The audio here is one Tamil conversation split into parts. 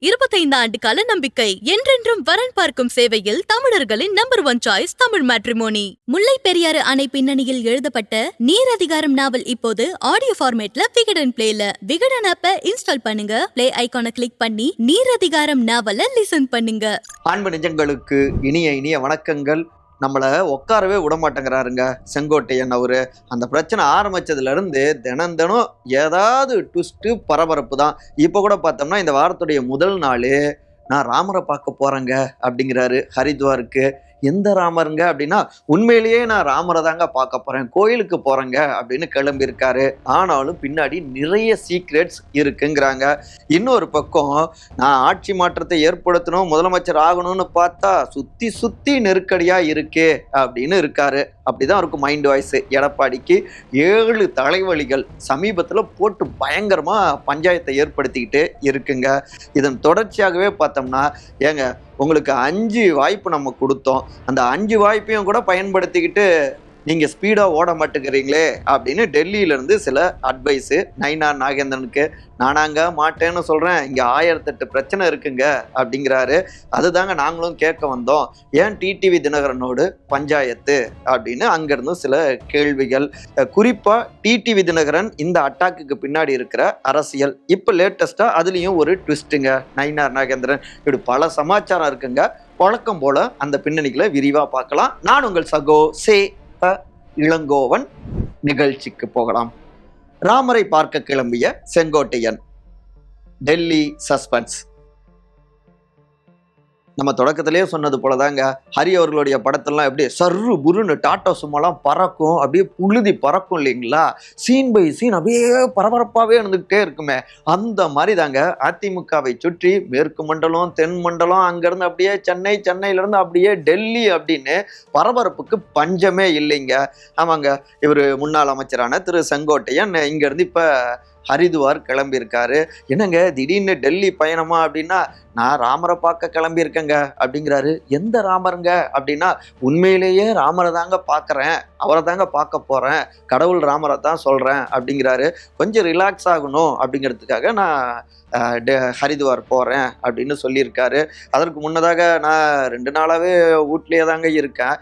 இருபத்தைந்து ஆண்டு கால நம்பிக்கை என்றென்றும் வரன் பார்க்கும் சேவையில் தமிழர்களின் number one choice Tamil matrimony. Mullai Periyar அணை பின்னணியில் எழுதப்பட்ட நீர் அதிகாரம் நாவல் இப்போது ஆடியோ ஃபார்மேட்ல விகடன் பிளேல விகடன் ஆப்ப இன்ஸ்டால் பண்ணுங்க. பிளே ஐகானை கிளிக் பண்ணி நீர் அதிகாரம் நாவல லிசன் பண்ணுங்க. அன்பு நெஞ்சங்களுக்கு இனிய இனிய வணக்கங்கள். நம்மளை உட்காரவே விட மாட்டேங்கிறாருங்க செங்கோட்டையன் அவரு. அந்த பிரச்சனை ஆரம்பித்ததுலேருந்து தினம் தினம் ஏதாவது ட்விஸ்ட்டு பரபரப்பு தான். இப்போ கூட பார்த்தோம்னா இந்த வாரத்துடைய முதல் நாள் நான் ராமரை பார்க்க போகிறேங்க அப்படிங்கிறாரு ஹரித்வாருக்கு. எந்த ராமருங்க அப்படின்னா உண்மையிலேயே நான் ராமரை தாங்க பார்க்க போறேன் கோயிலுக்கு போறேங்க அப்படின்னு கிளம்பியிருக்காரு. ஆனாலும் பின்னாடி நிறைய சீக்ரெட்ஸ் இருக்குங்கிறாங்க. இன்னொரு பக்கம் நான் ஆட்சி மாற்றத்தை ஏற்படுத்தணும் முதலமைச்சர் ஆகணும்னு பார்த்தா சுத்தி சுத்தி நெருக்கடியா இருக்கே அப்படின்னு இருக்காரு. அப்படிதான் இருக்கும் மைண்ட் வாய்ஸ் எடப்பாடிக்கு. ஏழு தலைவலிகள் சமீபத்தில் போட்டு பயங்கரமாக பஞ்சாயத்தை ஏற்படுத்திக்கிட்டு இருக்குங்க. இதன் தொடர்ச்சியாகவே பார்த்தோம்னா ஏங்க உங்களுக்கு அஞ்சு வாய்ப்பு நம்ம கொடுத்தோம். அந்த அஞ்சு வாய்ப்பையும் கூட பயன்படுத்திக்கிட்டு நீங்க ஸ்பீடா ஓட மாட்டேங்கிறீங்களே அப்படின்னு டெல்லியில இருந்து சில அட்வைஸ் நைனா நாகேந்திரனுக்கு நானாங்க மாட்டேன்னு சொல்றேன். இங்க ஆயிரத்தெட்டு பிரச்சனை இருக்குங்க. அப்படிங்கிறாரு. அதுதாங்க நாங்களும் கேட்க வந்தோம். ஏன் டிடிவி தினகரனோடு பஞ்சாயத்து? அப்படின்னு அங்கிருந்து சில கேள்விகள். குறிப்பாக குறிப்பா டிடிவி தினகரன் இந்த அட்டாக்குக்கு பின்னாடி இருக்கிற அரசியல். இப்போ லேட்டஸ்டா அதுலயும் ஒரு ட்விஸ்ட்டுங்க நயினார் நாகேந்திரன். இப்படி பல சமாச்சாரம் இருக்குங்க. வழக்கம் போல அந்த பின்னணிகளை விரிவா பார்க்கலாம். நான் உங்கள் சகோ சே. ப. இளங்கோவன் நிகழ்ச்சிக்கு போகலாம் ராமரை பார்க்க கிளம்பிய செங்கோட்டையன் டெல்லி சஸ்பென்ஸ் நம்ம தொடக்கத்திலேயே சொன்னது போலதாங்க. ஹரி அவர்களுடைய படத்தெல்லாம் எப்படி சர்ரு புருன்னு டாட்டா சும்மாலாம் பறக்கும் அப்படியே புழுதி பறக்கும் இல்லைங்களா? சீன் பை சீன் அப்படியே பரபரப்பாகவே இருந்துக்கிட்டே இருக்குமே. அந்த மாதிரி தாங்க அதிமுகவை சுற்றி மேற்கு மண்டலம் தென் மண்டலம் அங்கேருந்து அப்படியே சென்னை சென்னையிலேருந்து அப்படியே டெல்லி அப்படின்னு பரபரப்புக்கு பஞ்சமே இல்லைங்க. ஆமாங்க இவர் முன்னாள் அமைச்சரான திரு செங்கோட்டையன் இங்கேருந்து இப்போ ஹரிதுவார் கிளம்பியிருக்காரு. என்னங்க திடீர்னு டெல்லி பயணமா அப்படின்னா நான் ராமரை பார்க்க கிளம்பியிருக்கேங்க அப்படிங்கிறாரு. எந்த ராமருங்க? அப்படின்னா உண்மையிலேயே ராமரை தாங்க பார்க்குறேன். அவரை தாங்க பார்க்க போகிறேன் கடவுள் ராமரை தான் சொல்கிறேன் அப்படிங்கிறாரு. கொஞ்சம் ரிலாக்ஸ் ஆகணும் அப்படிங்கிறதுக்காக நான் டே ஹரித்வார் போகிறேன் அப்படின்னு சொல்லியிருக்காரு. அதற்கு முன்னதாக நான் ரெண்டு நாளாகவே வீட்லேயே தாங்க இருக்கேன்.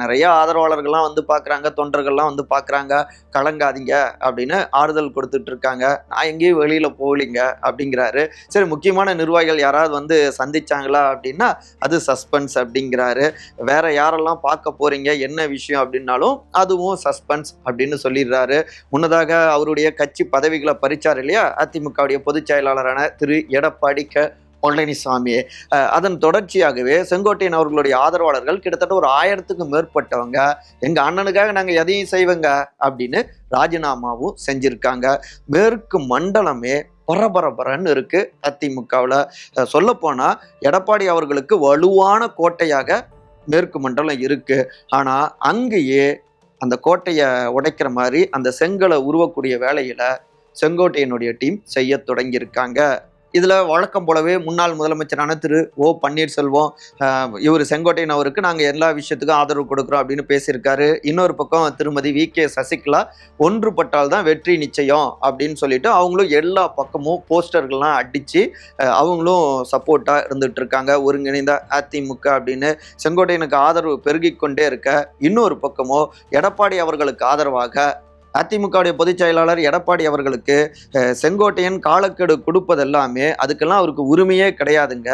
நிறைய ஆதரவாளர்கள்லாம் வந்து பார்க்குறாங்க தொண்டர்கள்லாம் வந்து பார்க்குறாங்க. கலங்காதீங்க அப்படின்னு ஆறுதல் கொடுத்துட்ருக்காங்க நான் எங்கேயும் வெளியில் போகலிங்க அப்படிங்கிறாரு. சரி முக்கியமான நிர்வாகிகள் யாராவது வந்து சந்திச்சாங்களா அப்படின்னா அது சஸ்பென்ஸ் அப்படிங்கிறாரு. வேற யாரெல்லாம் பார்க்க போறீங்க என்ன விஷயம் அப்படின்னாலும் அதுவும் சஸ்பென்ஸ் அப்படின்னு சொல்லிடுறாரு. முன்னதாக அவருடைய கட்சி பதவிகளை பறிச்சார் இல்லையா? அதிமுகவுடைய பொதுச் செயலாளரான திரு. எடப்பாடி க. பழனிசாமி. அதன் தொடர்ச்சியாகவே செங்கோட்டையன் அவர்களுடைய ஆதரவாளர்கள் கிட்டத்தட்ட ஒரு ஆயிரத்துக்கும் மேற்பட்டவங்க எங்கள் அண்ணனுக்காக நாங்கள் எதையும் செய்வோங்க அப்படின்னு ராஜினாமாவும் செஞ்சுருக்காங்க. மேற்கு மண்டலமே பரபரபரன்னு இருக்கு அதிமுகவில். சொல்லப்போனால் எடப்பாடி அவர்களுக்கு வலுவான கோட்டையாக மேற்கு மண்டலம் இருக்கு. ஆனால் அங்கேயே அந்த கோட்டையை உடைக்கிற மாதிரி அந்த செங்கலை உருவக்கூடிய வேலையில செங்கோட்டையனுடைய டீம் செய்ய தொடங்கியிருக்காங்க. இதில் வழக்கம் போலவே முன்னாள் முதலமைச்சரான திரு ஓ பன்னீர்செல்வம் இவர் செங்கோட்டையன் அவருக்கு நாங்கள் எல்லா விஷயத்துக்கும் ஆதரவு கொடுக்குறோம் அப்படின்னு பேசியிருக்காரு. இன்னொரு பக்கம் திருமதி வி. கே. சசிகலா ஒன்றுபட்டால் தான் வெற்றி நிச்சயம் அப்படின்னு சொல்லிட்டு அவங்களும் எல்லா பக்கமும் போஸ்டர்கள்லாம் அடித்து அவங்களும் சப்போர்ட்டாக இருந்துட்டு இருக்காங்க ஒருங்கிணைந்த அதிமுக அப்படின்னு செங்கோட்டையனுக்கு ஆதரவு பெருகிக் கொண்டே இருக்க இன்னொரு பக்கமோ எடப்பாடி அவர்களுக்கு ஆதரவாக அதிமுகவுடைய பொதுச் செயலாளர் எடப்பாடி அவர்களுக்கு செங்கோட்டையன் காலக்கெடு கொடுப்பதெல்லாமே அதுக்கெல்லாம் அவருக்கு உரிமையே கிடையாதுங்க.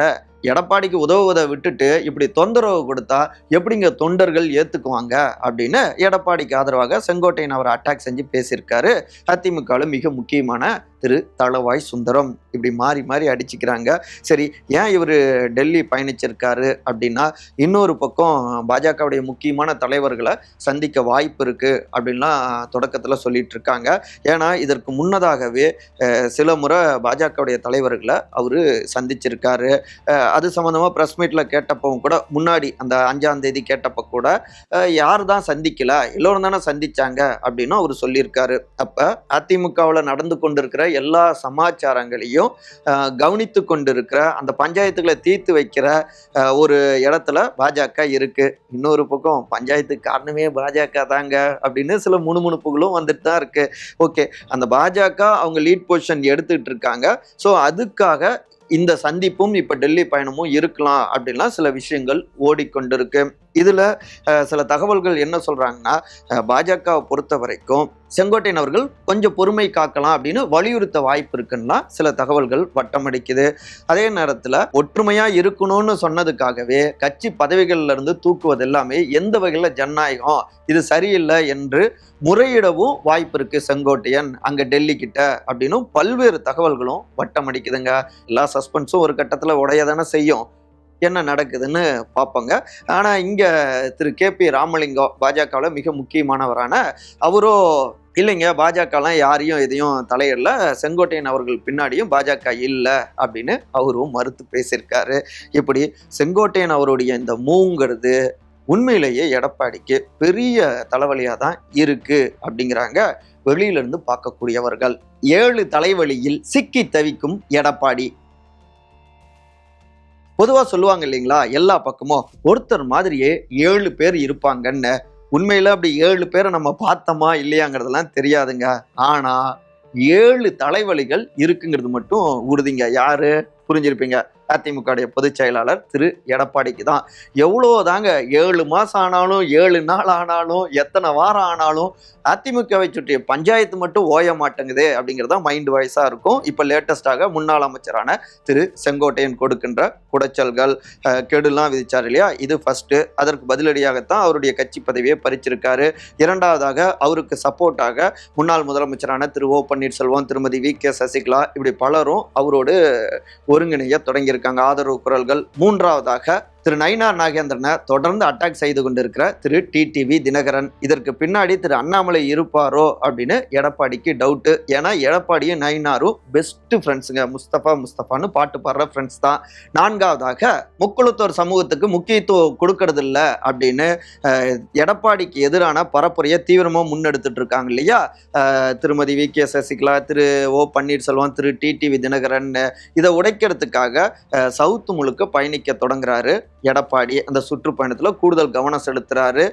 எடப்பாடிக்கு உதவுவதை விட்டுட்டு இப்படி தொந்தரவு கொடுத்தா எப்படிங்க தொண்டர்கள் ஏற்றுக்குவாங்க அப்படின்னு எடப்பாடிக்கு ஆதரவாக செங்கோட்டையன் அவர் அட்டாக் செஞ்சு பேசியிருக்காரு. அதிமுகவில் மிக முக்கியமான திரு தளவாய் சுந்தரம் இப்படி மாறி மாறி அடிச்சுக்கிறாங்க. சரி ஏன் இவர் டெல்லி பயணிச்சிருக்காரு அப்படின்னா இன்னொரு பக்கம் பாஜகவுடைய முக்கியமான தலைவர்களை சந்திக்க வாய்ப்பு இருக்குது அப்படின்லாம் தொடக்கத்தில் சொல்லிட்டு இருக்காங்க ஏன்னா இதற்கு முன்னதாகவே சில முறை பாஜகவுடைய தலைவர்களை அவர் சந்திச்சிருக்காரு. அது சம்மந்தமாக ப்ரெஸ் மீட்டில் கேட்டப்பவும் கூட முன்னாடி அந்த அஞ்சாம் தேதி கேட்டப்போ கூட யார் தான் சந்திக்கல எல்லோரும் தானே சந்திச்சாங்க அப்படின்னு அவர் சொல்லியிருக்காரு. அப்போ அதிமுகவில் நடந்து கொண்டிருக்கிற எல்லா சமாச்சாரங்களையும் கவனித்து கொண்டிருக்கிற அந்த பஞ்சாயத்துகளை தீர்த்து வைக்கிற ஒரு இடத்துல பாஜக இருக்குது இன்னொரு பக்கம் பஞ்சாயத்துக்கு காரணமே பாஜக தாங்க அப்படின்னு சில முணுமுணுப்புகளும் வந்துட்டு தான் இருக்குது ஓகே அந்த பாஜக அவங்க லீட் பொசிஷன் எடுத்துகிட்டு இருக்காங்க. ஸோ அதுக்காக இந்த சந்திப்பும் இப்போ டெல்லி பயணமும் இருக்கலாம் அப்படின்லாம் சில விஷயங்கள் ஓடிக்கொண்டிருக்கு. இதில் சில தகவல்கள் என்ன சொல்கிறாங்கன்னா பாஜகவை பொறுத்த வரைக்கும் செங்கோட்டையன் அவர்கள் கொஞ்சம் பொறுமை காக்கலாம் அப்படின்னு வலியுறுத்த வாய்ப்பு இருக்குன்னா சில தகவல்கள் வட்டமடிக்குது. அதே நேரத்தில் ஒற்றுமையாக இருக்கணும்னு சொன்னதுக்காகவே கட்சி பதவிகளில் இருந்து தூக்குவது எல்லாமே எந்த வகையில் ஜனநாயகம் இது சரியில்லை என்று முறையிடவும் வாய்ப்பு இருக்கு செங்கோட்டையன் அங்கே டெல்லி கிட்ட அப்படின்னு பல்வேறு தகவல்களும் வட்டமடிக்குதுங்க. எல்லா சஸ்பென்ஸும் ஒரு கட்டத்தில் உடையதானே செய்யும். என்ன நடக்குதுன்னு பார்ப்போங்க. ஆனால் இங்கே திரு கே பி ராமலிங்கம் பாஜகவில் மிக முக்கியமானவரான அவரோ இல்லைங்க. பாஜகலாம் யாரையும் எதையும் தலையிடல. செங்கோட்டையன் அவர்கள் பின்னாடியும் பாஜக இல்லை அப்படின்னு அவரும் மறுத்து பேசியிருக்காரு. இப்படி செங்கோட்டையன் அவருடைய இந்த மூங்கிறது உண்மையிலேயே எடப்பாடிக்கு பெரிய தலைவலியாக தான் இருக்குது அப்படிங்கிறாங்க வெளியிலிருந்து பார்க்கக்கூடியவர்கள். ஏழு தலைவலியில் சிக்கி தவிக்கும் எடப்பாடி. பொதுவாக சொல்லுவாங்க இல்லைங்களா எல்லா பக்கமும் ஒருத்தர் மாதிரியே ஏழு பேர் இருப்பாங்கன்னு. உண்மையில் அப்படி ஏழு பேரை நம்ம பார்த்தோமா இல்லையாங்கிறதெல்லாம் தெரியாதுங்க. ஆனால் ஏழு தலைவலிகள் இருக்குங்கிறது மட்டும் உறுதிங்க. யாரு? புரிஞ்சிருப்பீங்க. அதிமுகவுடைய பொதுச் செயலாளர் திரு எடப்பாடிக்கு தான். எவ்வளோ தாங்க ஏழு மாதம் ஆனாலும் ஏழு நாள் ஆனாலும் எத்தனை வாரம் ஆனாலும் அதிமுகவை சுற்றிய பஞ்சாயத்து மட்டும் ஓய மாட்டேங்குது அப்படிங்கிறது தான் மைண்ட் வாய்ஸாக இருக்கும். இப்போ லேட்டஸ்டாக முன்னாள் அமைச்சரான திரு செங்கோட்டையன் கொடுக்கின்ற குடைச்சல்கள் கெடுலாம் விதிச்சார் இல்லையா? இது ஃபஸ்ட்டு அதற்கு பதிலடியாகத்தான் அவருடைய கட்சி பதவியை பறிச்சிருக்காரு. இரண்டாவதாக அவருக்கு சப்போர்ட்டாக முன்னாள் முதலமைச்சரான திரு ஓ பன்னீர்செல்வம் திருமதி வி கே சசிகலா இப்படி பலரும் அவரோடு ஒருங்கிணைய இருக்காங்க. ஆதரவு குரல்கள் மூன்றாவதாக திரு நயினார் நாகேந்திரனை தொடர்ந்து அட்டாக் செய்து கொண்டிருக்கிற திரு டிடிவி தினகரன். இதற்கு பின்னாடி திரு அண்ணாமலை இருப்பாரோ அப்படின்னு எடப்பாடிக்கு டவுட்டு ஏன்னா எடப்பாடியும் நயினாரும் பெஸ்ட் ஃப்ரெண்ட்ஸுங்க முஸ்தபா முஸ்தபான்னு பாட்டு பாடுற ஃப்ரெண்ட்ஸ் தான். நான்காவதாக முக்குளத்தோர் சமூகத்துக்கு முக்கியத்துவம் கொடுக்கறது இல்லை அப்படின்னு எடப்பாடிக்கு எதிரான பரப்புரையை தீவிரமாக முன்னெடுத்துட்டு இருக்காங்க இல்லையா? திருமதி V. K. Sasikala Thiru O. Panneerselvam Thiru TTV Dhinakaran இதை உடைக்கிறதுக்காக சவுத்து சவுத் முழுக்க பயணிக்க தொடங்குறாரு. எடப்பாடி அந்த சுற்றுப்பயணத்தில் கூடுதல் கவனம் செலுத்துகிறாரு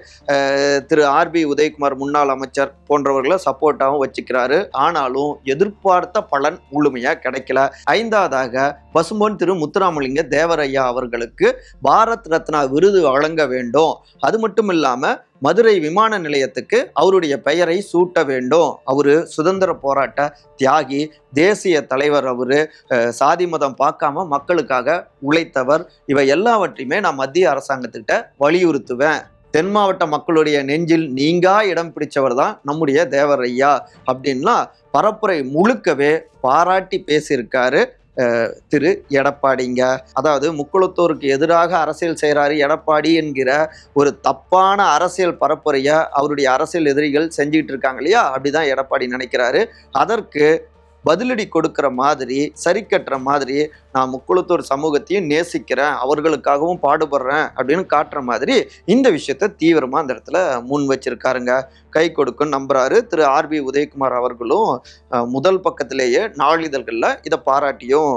திரு ஆர்பி உதயகுமார் முன்னாள் அமைச்சர் போன்றவர்களை சப்போர்ட்டாகவும் வச்சுக்கிறாரு. ஆனாலும் எதிர்பார்த்த பலன் முழுமையாக கிடைக்கல. ஐந்தாவதாக பசும்பொன் திரு முத்துராமலிங்க தேவரையா அவர்களுக்கு பாரத் ரத்னா விருது வழங்க வேண்டும். அது மட்டும் இல்லாமல் மதுரை விமான நிலையத்துக்கு அவருடைய பெயரை சூட்ட வேண்டும். அவர் சுதந்திர போராட்ட தியாகி தேசிய தலைவர் அவர் சாதி மதம் பார்க்காம மக்களுக்காக உழைத்தவர். இவை எல்லாவற்றையுமே நான் மத்திய அரசாங்கத்துக்கிட்ட வலியுறுத்துவேன். தென் மாவட்ட மக்களுடைய நெஞ்சில் நீங்கா இடம் பிடிச்சவர் தான் நம்முடைய தேவரையா அப்படின்லாம் பரப்புரை முழுக்கவே பாராட்டி பேசியிருக்காரு. திரு எடப்பாடிங்க. அதாவது முக்குளத்தோருக்கு எதிராக அரசியல் செய்கிறாரு எடப்பாடி என்கிற ஒரு தப்பான அரசியல் பரப்புரையை அவருடைய அரசியல் எதிரிகள் செஞ்சுக்கிட்டு இருக்காங்க இல்லையா? அப்படிதான் எடப்பாடி நினைக்கிறாரு. அதற்கு பதிலடி கொடுக்குற மாதிரி சரி கட்டுற மாதிரி நான் முக்குளத்தூர் சமூகத்தையும் நேசிக்கிறேன் அவர்களுக்காகவும் பாடுபடுறேன் அப்படின்னு காட்டுற மாதிரி இந்த விஷயத்த தீவிரமாக அந்த இடத்துல முன் வச்சிருக்காருங்க. கை கொடுக்கும் நம்புறாரு. திரு ஆர்பி உதயகுமார் அவர்களும் முதல் பக்கத்திலேயே நாளிதழ்களில் இதை பாராட்டியும்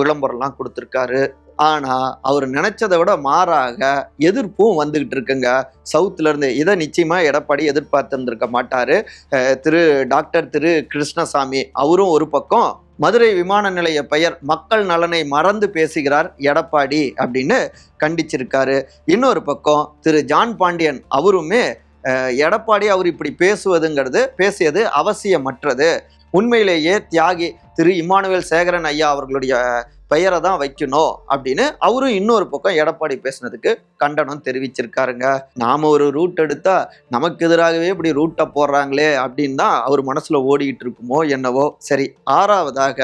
விளம்பரம்லாம் கொடுத்துருக்காரு. ஆனால் அவர் நினைச்சதை விட மாறாக எதிர்ப்பும் வந்துகிட்டு இருக்குங்க. சவுத்துலேருந்து இதை நிச்சயமாக எடப்பாடி எதிர்பார்த்துருந்துருக்க மாட்டார். திரு டாக்டர் திரு கிருஷ்ணசாமி அவரும் ஒரு பக்கம் மதுரை விமான நிலைய பெயர் மக்கள் நலனை மறந்து பேசுகிறார் எடப்பாடி அப்படின்னு கண்டிச்சிருக்காரு. இன்னொரு பக்கம் திரு ஜான் பாண்டியன் அவருமே எடப்பாடி அவர் இப்படி பேசுவதுங்கிறது பேசியது அவசியமற்றது. உண்மையிலேயே தியாகி திரு இமானுவேல் சேகரன் ஐயா அவர்களுடைய பெயரை தான் வைக்கணும் அப்படின்னு அவரும் இன்னொரு பக்கம் எடப்பாடி பேசுனதுக்கு கண்டனம் தெரிவிச்சிருக்காருங்க. நாம ஒரு ரூட் எடுத்தா நமக்கு எதிராகவே இப்படி ரூட்டை போடுறாங்களே அப்படின்னு தான் அவர் மனசுல ஓடிக்கிட்டு இருக்குமோ என்னவோ. சரி ஆறாவதாக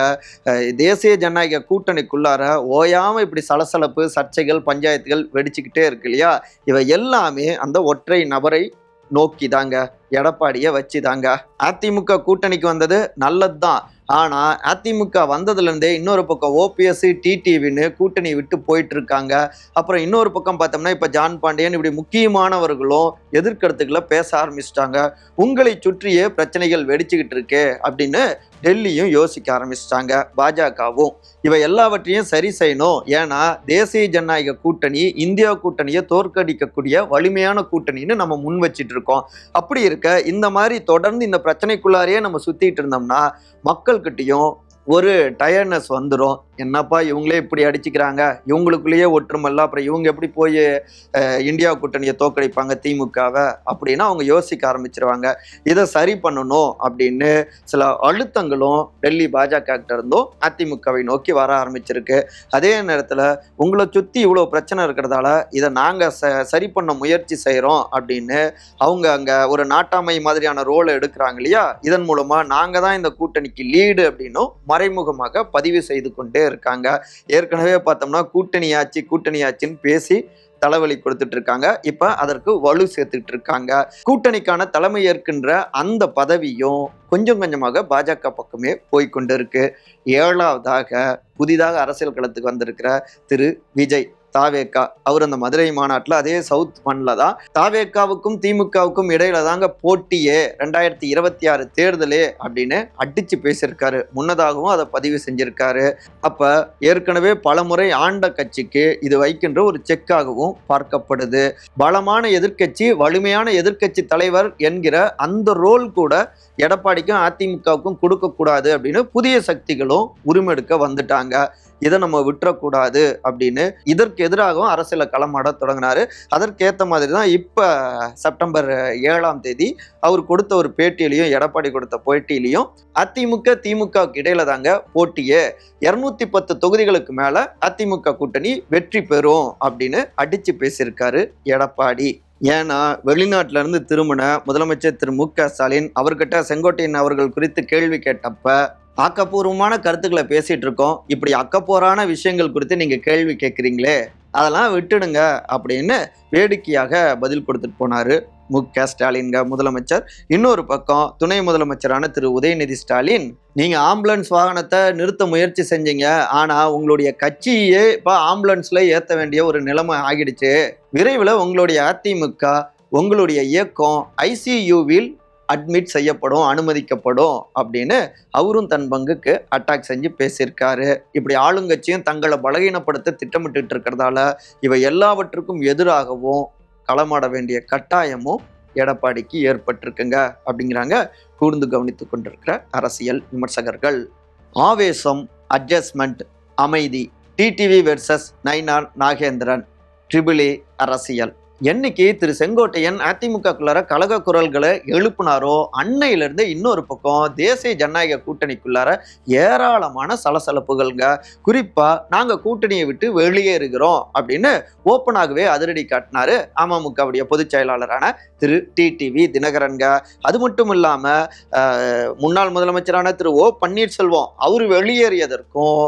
தேசிய ஜனநாயக கூட்டணிக்குள்ளார ஓயாம இப்படி சலசலப்பு சர்ச்சைகள் பஞ்சாயத்துகள் வெடிச்சுக்கிட்டே இருக்கு இல்லையா? இவை எல்லாமே அந்த ஒற்றை நபரை நோக்கி தாங்க எடப்பாடியை வச்சு தாங்க அதிமுக கூட்டணிக்கு வந்தது நல்லது தான் ஆனால் அதிமுக வந்ததுலேருந்தே இன்னொரு பக்கம் ஓபிஎஸ் டிடிவின்னு கூட்டணி விட்டு போயிட்டு இருக்காங்க அப்புறம் இன்னொரு பக்கம் பார்த்தோம்னா இப்போ ஜான் பாண்டியன் இப்படி முக்கியமானவர்களும் எதிர்கருத்துக்களை பேச ஆரம்பிச்சிட்டாங்க. உங்களை சுற்றியே பிரச்சனைகள் வெடிச்சுக்கிட்டு இருக்கே அப்படின்னு டெல்லியும் யோசிக்க ஆரம்பிச்சிட்டாங்க பாஜகவும். இவை எல்லாவற்றையும் சரி செய்யணும். ஏன்னா தேசிய ஜனநாயக கூட்டணி இந்தியா கூட்டணியை தோற்கடிக்கக்கூடிய வலிமையான கூட்டணின்னு நம்ம முன் வச்சிட்டு இருக்கோம். அப்படி இருக்க இந்த மாதிரி தொடர்ந்து இந்த பிரச்சனைக்குள்ளாரையே நம்ம சுத்திட்டு இருந்தோம்னா மக்கள்கிட்டையும் ஒரு டயர்ட்னஸ் வந்துடும் என்னப்பா இவங்களே இப்படி அடிச்சுக்கிறாங்க? இவங்களுக்குள்ளேயே ஒற்றுமல்ல. அப்புறம் இவங்க எப்படி போய் இந்தியா கூட்டணியை தோக்கடிப்பாங்க திமுகவை? அப்படின்னா அவங்க யோசிக்க ஆரம்பிச்சிருவாங்க. இதை சரி பண்ணணும் அப்படின்னு சில அழுத்தங்களும் டெல்லி பாஜக இருந்தும் அதிமுகவை நோக்கி வர ஆரம்பிச்சிருக்கு. அதே நேரத்தில் உங்களை சுற்றி இவ்வளோ பிரச்சனை இருக்கிறதால இதை நாங்கள் ச சரி பண்ண முயற்சி செய்கிறோம் அப்படின்னு அவங்க அங்கே ஒரு நாட்டாமை மாதிரியான ரோலை எடுக்கிறாங்க இல்லையா? இதன் மூலமாக நாங்கள் தான் இந்த கூட்டணிக்கு லீடு அப்படின்னும் மறைமுகமாக பதிவு செய்து கொண்டே இருக்காங்க. ஏற்கனவே பார்த்தோம்னா கூட்டணி ஆட்சி கூட்டணி ஆட்சின்னு பேசி தலைவலி கொடுத்துட்டு இருக்காங்க இப்ப அதற்கு வலு சேர்த்துட்டு இருக்காங்க கூட்டணிக்கான தலைமை ஏற்கின்ற அந்த பதவியும் கொஞ்சம் கொஞ்சமாக பாஜக பக்கமே போய்க்கொண்டு இருக்கு ஏழாவதாக புதிதாக அரசியல் களத்துக்கு வந்திருக்கிற திரு விஜய். தாவேக்கா அவர் அந்த மதுரை மாநாட்டில் அதே சவுத் மண்ணில் தான். தாவேக்காவுக்கும் திமுகவுக்கும் இடையில தாங்க போட்டியே ரெண்டாயிரத்தி இருபத்தி ஆறு தேர்தலே அப்படின்னு அடிச்சு பேசியிருக்காரு. முன்னதாகவும் அதை பதிவு செஞ்சிருக்காரு. அப்ப ஏற்கனவே பலமுறை ஆண்ட கட்சிக்கு இது வைக்கின்ற ஒரு செக்காகவும் பார்க்கப்படுது. பலமான எதிர்க்கட்சி வலிமையான எதிர்க்கட்சி தலைவர் என்கிற அந்த ரோல் கூட எடப்பாடிக்கும் அதிமுகவுக்கும் கொடுக்கக்கூடாது அப்படின்னு புதிய சக்திகளும் உரிமெடுக்க வந்துட்டாங்க. இதை நம்ம விட்டுறக்கூடாது அப்படின்னு இதற்கு எதிராகவும் அரசியல களமாட தொடங்கினாரு. அதற்கேற்ற மாதிரி தான் இப்போ செப்டம்பர் ஏழாம் தேதி அவர் கொடுத்த ஒரு பேட்டியிலையும் எடப்பாடி கொடுத்த போட்டியிலையும் அதிமுக திமுகவுக்கு இடையில தாங்க போட்டியே. இரநூத்தி பத்து தொகுதிகளுக்கு மேல அதிமுக கூட்டணி வெற்றி பெறும் அப்படின்னு அடிச்சு பேசியிருக்காரு எடப்பாடி. ஏன்னா வெளிநாட்டுல இருந்து திரும்பின முதலமைச்சர் திரு. மு. க. ஸ்டாலின் அவர்கிட்ட செங்கோட்டையன் அவர்கள் குறித்து கேள்வி கேட்டப்ப ஆக்கப்பூர்வமான கருத்துக்களை பேசிட்டு இருக்கோம். இப்படி அக்கப்போரான விஷயங்கள் குறித்து நீங்க கேள்வி கேட்குறீங்களே அதெல்லாம் விட்டுடுங்க அப்படின்னு வேடிக்கையாக பதில் கொடுத்துட்டு போனாரு. மு க. ஸ்டாலின்க முதலமைச்சர். இன்னொரு பக்கம் துணை முதலமைச்சரான திரு. உதயநிதி ஸ்டாலின் நீங்கள் ஆம்புலன்ஸ் வாகனத்தை நிறுத்த முயற்சி செஞ்சீங்க. ஆனால் உங்களுடைய கட்சியே இப்போ ஆம்புலன்ஸில் ஏற்ற வேண்டிய ஒரு நிலைமை ஆகிடுச்சு. விரைவில் உங்களுடைய அதிமுக உங்களுடைய இயக்கம் ஐசியூவில் அட்மிட் செய்யப்படும் அனுமதிக்கப்படும் அப்படின்னு அவரும் தன் பங்குக்கு அட்டாக் செஞ்சு பேசியிருக்காரு. இப்படி ஆளுங்கட்சியும் தங்களை பலகீனப்படுத்த திட்டமிட்டு இருக்கிறதால இவை எல்லாவற்றுக்கும் எதிராகவும் களமாட வேண்டிய கட்டாயமும் எடப்பாடிக்கு ஏற்பட்டிருக்குங்க அப்படிங்கிறாங்க கூர்ந்து கவனித்து கொண்டிருக்கிற அரசியல் விமர்சகர்கள். ஆவேசம் அட்ஜஸ்ட்மெண்ட் அமைதி. TTV versus Nainar Nagendran. Triple E அரசியல். என்னைக்கு திரு செங்கோட்டையன் அதிமுகக்குள்ளார கழக குரல்களை எழுப்பினாரோ அன்னையிலிருந்து இன்னொரு பக்கம் தேசிய ஜனநாயக கூட்டணிக்குள்ளார ஏராளமான சலசலப்புகள்ங்க. குறிப்பா நாங்க கூட்டணியை விட்டு வெளியேறுகிறோம் அப்படின்னு ஓப்பனாகவே அதிரடி காட்டினாரு அமமுகவுடைய பொதுச் செயலாளரான திரு டிடிவி தினகரன்க அது மட்டும் இல்லாம முன்னாள் முதலமைச்சரான திரு ஓ பன்னீர்செல்வம் அவர் வெளியேறியதற்கும்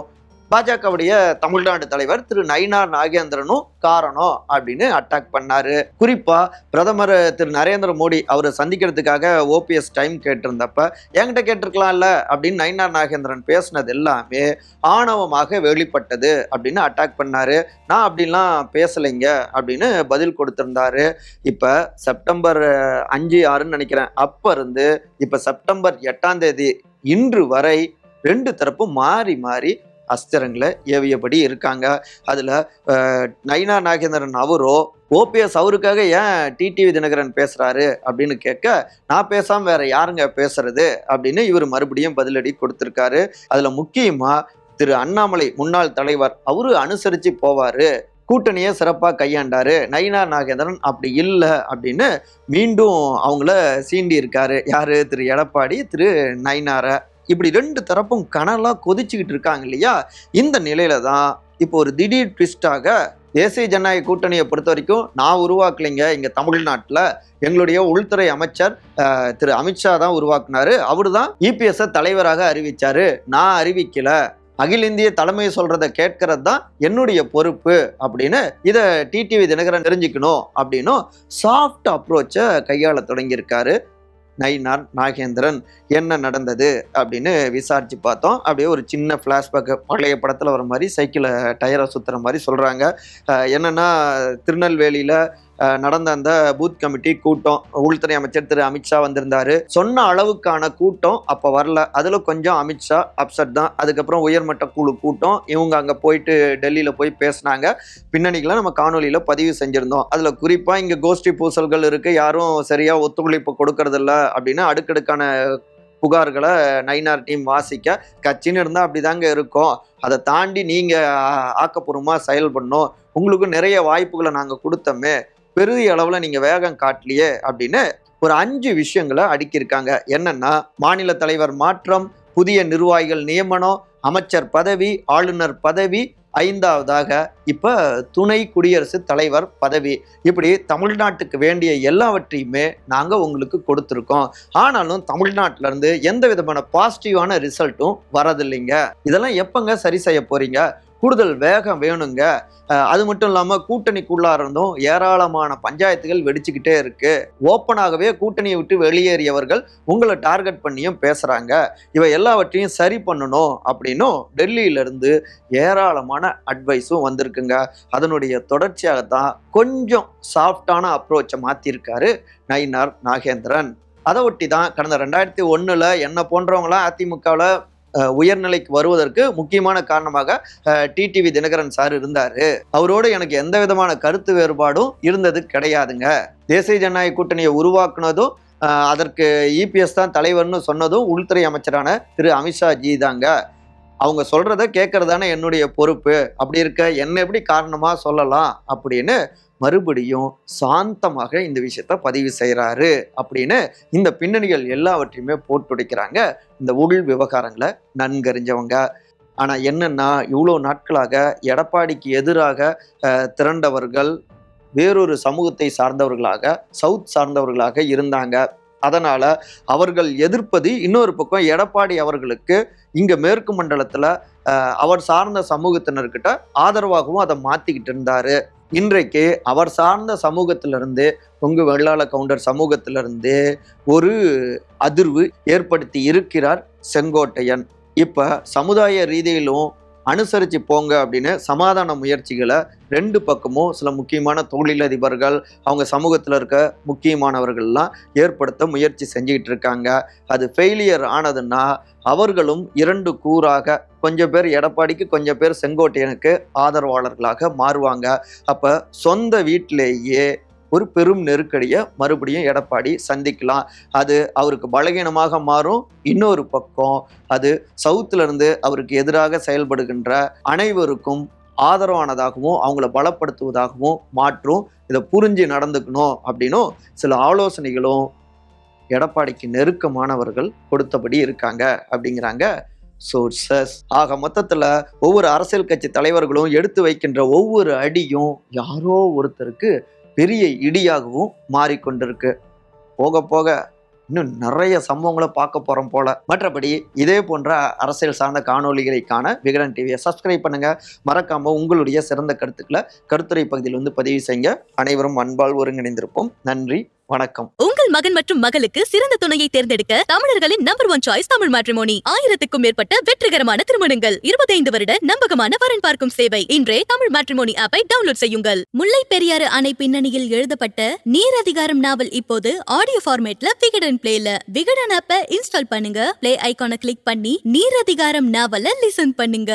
பாஜகவுடைய தமிழ்நாடு தலைவர் திரு நயினார் நாகேந்திரனும் காரணம் அப்படின்னு அட்டாக் பண்ணாரு. குறிப்பா பிரதமர் திரு நரேந்திர மோடி அவரை சந்திக்கிறதுக்காக ஓபிஎஸ் டைம் கேட்டிருந்தப்ப என்கிட்ட கேட்டிருக்கலாம்ல அப்படின்னு நயினார் நாகேந்திரன் பேசினது எல்லாமே ஆணவமாக வெளிப்பட்டது அப்படின்னு அட்டாக் பண்ணாரு. நான் அப்படிலாம் பேசலைங்க அப்படின்னு பதில் கொடுத்திருந்தாரு. இப்ப செப்டம்பர் அஞ்சு ஆறுன்னு நினைக்கிறேன். அப்ப இருந்து இப்ப செப்டம்பர் எட்டாம் தேதி இன்று வரை ரெண்டு தரப்பும் மாறி மாறி அஸ்திரங்களை ஏவியபடி இருக்காங்க. அதில் நயினா நாகேந்திரன் அவரோ ஓபிஎஸ் அவருக்காக ஏன் டிடிவி தினகரன் பேசுகிறாரு அப்படின்னு கேட்க நான் பேசாமல் வேற யாருங்க பேசுறது அப்படின்னு இவர் மறுபடியும் பதிலடி கொடுத்துருக்காரு. அதில் முக்கியமாக திரு அண்ணாமலை முன்னாள் தலைவர் அவரு அனுசரித்து போவார். கூட்டணியை சிறப்பாக கையாண்டாரு. நயினா நாகேந்திரன் அப்படி இல்லை அப்படின்னு மீண்டும் அவங்கள சீண்டி இருக்காரு. யாரு? திரு எடப்பாடி திரு நயினாரை. இப்படி ரெண்டு தரப்பும் கனலாக கொதிச்சுக்கிட்டு இருக்காங்க இல்லையா? இந்த நிலையில தான் இப்போ ஒரு திடீர் ட்விஸ்டாக தேசிய ஜனநாயக கூட்டணியை பொறுத்த வரைக்கும் நான் உருவாக்கலைங்க. இங்கே தமிழ்நாட்டில் எங்களுடைய உள்துறை அமைச்சர் திரு அமித்ஷா தான் உருவாக்குனாரு. அவர் தான் இபிஎஸ் தலைவராக அறிவித்தார் நான் அறிவிக்கல. அகில இந்திய தலைமை சொல்றத கேட்கறது தான் என்னுடைய பொறுப்பு அப்படின்னு இதை டிடிவி தினகரன் தெரிஞ்சுக்கணும் அப்படின்னும் சாஃப்ட் அப்ரோச்சை கையாள தொடங்கியிருக்காரு. நயினார் நாகேந்திரன் என்ன நடந்தது அப்படின்னு விசாரித்து பார்த்தோம். அப்படியே ஒரு சின்ன ஃப்ளாஷ்பேக் பழைய படத்தில் வர மாதிரி சைக்கிளை டயரை சுற்றுற மாதிரி சொல்கிறாங்க என்னென்னா திருநெல்வேலியில் நடந்த அந்த பூத் கமிட்டி கூட்டம் உள்துறை அமைச்சர் திரு அமித்ஷா வந்திருந்தாரு. சொன்ன அளவுக்கான கூட்டம் அப்போ வரல. அதில் கொஞ்சம் அமித்ஷா அப்செட் தான். அதுக்கப்புறம் உயர்மட்ட குழு கூட்டம். இவங்க அங்கே போயிட்டு டெல்லியில் போய் பேசினாங்க. பின்னணிகளை நம்ம காணொலியில் பதிவு செஞ்சுருந்தோம். அதில் குறிப்பாக இங்கே கோஷ்டி பூசல்கள் இருக்குது யாரும் சரியாக ஒத்துழைப்பு கொடுக்கறதில்ல அப்படின்னு அடுக்கடுக்கான புகார்களை நைனார் டீம் வாசிக்க கட்சின்னு இருந்தால் அப்படிதாங்க இருக்கும். அதை தாண்டி நீங்கள் ஆக்கப்பூர்வமாக செயல்படணும். உங்களுக்கு நிறைய வாய்ப்புகளை நாங்கள் கொடுத்தோமே. பெரிய அளவில் நீங்கள் வேகம் காட்டலையே அப்படின்னு ஒரு அஞ்சு விஷயங்களை அடுக்கியிருக்காங்க. என்னன்னா மாநில தலைவர் மாற்றம் புதிய நிர்வாகிகள் நியமனம் அமைச்சர் பதவி ஆளுநர் பதவி ஐந்தாவதாக இப்போ துணை குடியரசுத் தலைவர் பதவி. இப்படி தமிழ்நாட்டுக்கு வேண்டிய எல்லாவற்றையுமே நாங்கள் உங்களுக்கு கொடுத்துருக்கோம். ஆனாலும் தமிழ்நாட்டிலேருந்து எந்த விதமான பாசிட்டிவான ரிசல்ட்டும் வரதில்லைங்க. இதெல்லாம் எப்பங்க சரி செய்ய போகிறீங்க கூடுதல் வேகம் வேணுங்க. அது மட்டும் இல்லாமல் கூட்டணிக்குள்ளா இருந்தும் ஏராளமான பஞ்சாயத்துகள் வெடிச்சுக்கிட்டே இருக்கு. ஓப்பனாகவே கூட்டணியை விட்டு வெளியேறியவர்கள் உங்களை டார்கெட் பண்ணியும் பேசுறாங்க. இவை எல்லாவற்றையும் சரி பண்ணணும் அப்படின்னும் டெல்லியிலிருந்து ஏராளமான அட்வைஸும் வந்திருக்குங்க. அதனுடைய தொடர்ச்சியாக தான் கொஞ்சம் சாஃப்டான அப்ரோச்சை மாத்திருக்காரு நயினார் நாகேந்திரன். அதை ஒட்டி தான் கடந்த ரெண்டாயிரத்தி ஒன்றில் என்ன போன்றவங்களாம் அதிமுகவில் உயர்நிலைக்கு வருவதற்கு முக்கியமான காரணமாக டிடிவி தினகரன் சார் இருந்தார். அவரோட எனக்கு எந்த விதமான கருத்து வேறுபாடும் இருந்தது கிடையாதுங்க. தேசிய ஜனநாயக கூட்டணியை உருவாக்குனதும் அதற்கு இபிஎஸ் தான் தலைவர்னு சொன்னதும் உள்துறை அமைச்சரான திரு அமித்ஷா ஜி தாங்க. அவங்க சொல்கிறத கேட்கறதானே என்னுடைய பொறுப்பு. அப்படி இருக்க என்ன எப்படி காரணமாக சொல்லலாம் அப்படின்னு மறுபடியும் சாந்தமாக இந்த விஷயத்த பதிவு செய்கிறாரு அப்படின்னு இந்த பின்னணிகள் எல்லாவற்றையுமே போட்டுடைக்கிறாங்க இந்த உள் விவகாரங்களை நன்கறிஞ்சவங்க. ஆனால் என்னென்னா இவ்வளோ நாட்களாக எடப்பாடிக்கு எதிராக திரண்டவர்கள் வேறொரு சமூகத்தை சார்ந்தவர்களாக சவுத் சார்ந்தவர்களாக இருந்தாங்க. அதனால் அவர்கள் எதிர்ப்பது இன்னொரு பக்கம் எடப்பாடி அவர்களுக்கு இங்கே மேற்கு மண்டலத்தில் அவர் சார்ந்த சமூகத்தினர்கிட்ட ஆதரவாகவும் அதை மாற்றிக்கிட்டு இருந்தார். இன்றைக்கு அவர் சார்ந்த சமூகத்திலிருந்து கொங்கு வெள்ளாள கவுண்டர் சமூகத்திலிருந்து ஒரு அதிர்வு ஏற்படுத்தி இருக்கிறார் செங்கோட்டையன். இப்ப சமுதாய ரீதியிலும் அனுசரித்து போங்க அப்படின்னு சமாதான முயற்சிகளை ரெண்டு பக்கமும் சில முக்கியமான தொழிலதிபர்கள் அவங்க சமூகத்தில் இருக்க முக்கியமானவர்கள்லாம் ஏற்படுத்த முயற்சி செஞ்சுக்கிட்டு இருக்காங்க. அது ஃபெயிலியர் ஆனதுன்னா அவர்களும் இரண்டு கூறாக கொஞ்சம் பேர் எடப்பாடிக்கு கொஞ்சம் பேர் செங்கோட்டையனுக்கு ஆதரவாளர்களாக மாறுவாங்க. அப்போ சொந்த வீட்டிலேயே ஒரு பெரும் நெருக்கடியை மறுபடியும் எடப்பாடி சந்திக்கலாம். அது அவருக்கு பலகீனமாக மாறும். இன்னொரு பக்கம் அது சவுத்துலேருந்து அவருக்கு எதிராக செயல்படுகின்ற அனைவருக்கும் ஆதரவானதாகவும் அவங்கள பலப்படுத்துவதாகவும் மாற்றும். இதை புரிஞ்சு நடந்துக்கணும் அப்படின்னும் சில ஆலோசனைகளும் எடப்பாடிக்கு நெருக்கமானவர்கள் கொடுத்தபடி இருக்காங்க அப்படிங்கிறாங்க. சோர்சஸ் ஆக மொத்தத்தில் ஒவ்வொரு அரசியல் கட்சி தலைவர்களும் எடுத்து வைக்கின்ற ஒவ்வொரு அடியும் யாரோ ஒருத்தருக்கு பெரிய இடியாகவும் மாறிக்கொண்டிருக்கு. போக போக இன்னும் நிறைய சம்பவங்களை பார்க்க போகிறோம் போல. மற்றபடி இதே போன்ற அரசியல் சார்ந்த காணொலிகளை காண விகடன் டிவியை சப்ஸ்கிரைப் பண்ணுங்க. மறக்காம உங்களுடைய சிறந்த கருத்துக்களை கருத்துரை பகுதியில் வந்து பதிவு செய்யுங்க. அனைவரும் அன்பால் ஒருங்கிணைந்திருப்போம். நன்றி. வணக்கம். உங்கள் மகன் மற்றும் மகளுக்கு சிறந்த துணையை தேர்ந்தெடுக்க தமிழர்களின் number one choice Tamil matrimony ஆயிரத்துக்கும் மேற்பட்ட வெற்றிகரமான திருமணங்கள். இருபத்தைந்து வருட நம்பகமான வரன் பார்க்கும் சேவை. இன்றே தமிழ் மேட்ரிமோனி ஆப்பை டவுன்லோட் செய்யுங்கள். முல்லை பெரியாறு அணை பின்னணியில் எழுதப்பட்ட நீர் அதிகாரம் நாவல் இப்போது ஆடியோ ஃபார்மேட்ல விகடன் பிளேல விகடன் ஆப்பை இன்ஸ்டால் பண்ணுங்க. பிளே ஐகானை கிளிக் பண்ணி நீர் அதிகாரம் நாவல லிசன் பண்ணுங்க.